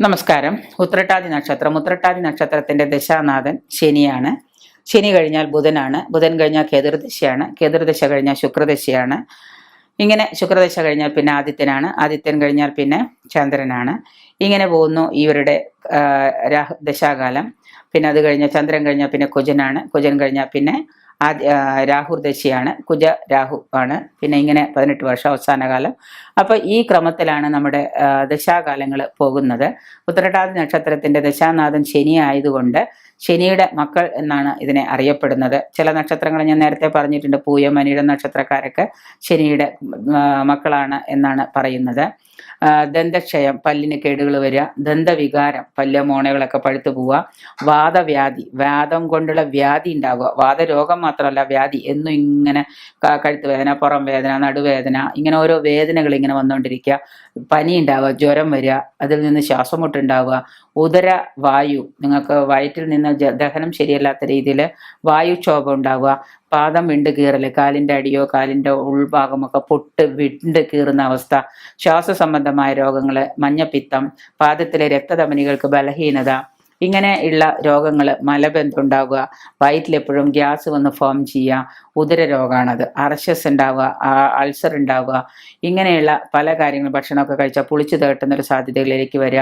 നമസ്കാരം. ഉത്രട്ടാതി നക്ഷത്രം. ഉത്രട്ടാതി നക്ഷത്രത്തിന്റെ ദശാനാഥൻ ശനിയാണ്. ശനി കഴിഞ്ഞാൽ ബുധനാണ്. ബുധൻ കഴിഞ്ഞാൽ കേതുർദശയാണ്. കേതുർദശ കഴിഞ്ഞാൽ ശുക്രദശയാണ്. ഇങ്ങനെ ശുക്രദശ കഴിഞ്ഞാൽ പിന്നെ ആദിത്യനാണ്. ആദിത്യൻ കഴിഞ്ഞാൽ പിന്നെ ചന്ദ്രനാണ്. ഇങ്ങനെ പോകുന്നു ഇവരുടെ രാഹു ദശാകാലം. പിന്നെ അത് കഴിഞ്ഞാൽ ചന്ദ്രൻ കഴിഞ്ഞാൽ പിന്നെ കുജനാണ്. കുജൻ കഴിഞ്ഞാൽ പിന്നെ ആദ്യ രാഹുർ ദശയാണ്. കുജ രാഹു ആണ്. പിന്നെ ഇങ്ങനെ പതിനെട്ട് വർഷം അവസാന കാലം. അപ്പോൾ ഈ ക്രമത്തിലാണ് നമ്മുടെ ദശാകാലങ്ങൾ പോകുന്നത്. ഉത്തരട്ടാതി നക്ഷത്രത്തിന്റെ ദശാനാഥൻ ശനി ആയതുകൊണ്ട് ശനിയുടെ മക്കൾ എന്നാണ് ഇതിനെ അറിയപ്പെടുന്നത്. ചില നക്ഷത്രങ്ങൾ ഞാൻ നേരത്തെ പറഞ്ഞിട്ടുണ്ട്. പൂയം മനിയുടെ നക്ഷത്രക്കാരൊക്കെ ശനിയുടെ മക്കളാണ് എന്നാണ് പറയുന്നത്. ദന്തക്ഷയം പല്ലിന് കേടുകൾ വരിക ദന്തവികാരം പല്ല് മോണകളൊക്കെ പഴുത്തു പോവുക വാദവ്യാധി വാദം കൊണ്ടുള്ള വ്യാധി ഉണ്ടാവുക. വാദരോഗം മാത്രമല്ല വ്യാധി എന്നും ഇങ്ങനെ കഴുത്ത് വേദന പുറം വേദന നടുവേദന ഇങ്ങനെ ഓരോ വേദനകൾ ഇങ്ങനെ വന്നുകൊണ്ടിരിക്കുക. പനി ഉണ്ടാവുക ജ്വരം വരിക അതിൽ നിന്ന് ശ്വാസം മുട്ടുണ്ടാവുക ഉദര വായു നിങ്ങൾക്ക് വയറ്റിൽ നിന്ന് ദഹനം ശരിയല്ലാത്ത രീതിയിൽ വായുക്ഷോഭം ഉണ്ടാവുക. പാദം വിണ്ട് കീറൽ കാലിന്റെ അടിയോ കാലിന്റെ ഉൾഭാഗമൊക്കെ പൊട്ട് വിണ്ട് കീറുന്ന അവസ്ഥ ശ്വാസ സംബന്ധമായ രോഗങ്ങൾ മഞ്ഞപ്പിത്തം പാദത്തിലെ രക്തധമനികൾക്ക് ബലഹീനത ഇങ്ങനെ ഉള്ള രോഗങ്ങൾ മലബന്ധം ഉണ്ടാവുക. വയറ്റിലെപ്പോഴും ഗ്യാസ് വന്ന് ഫോം ചെയ്യുക. ഉദര രോഗമാണത് അർഷസ് ഉണ്ടാവുക അൾസർ ഉണ്ടാവുക. ഇങ്ങനെയുള്ള പല കാര്യങ്ങൾ ഭക്ഷണമൊക്കെ കഴിച്ചാൽ പുളിച്ചു തേട്ടുന്നൊരു സാധ്യതകളിലേക്ക് വരിക.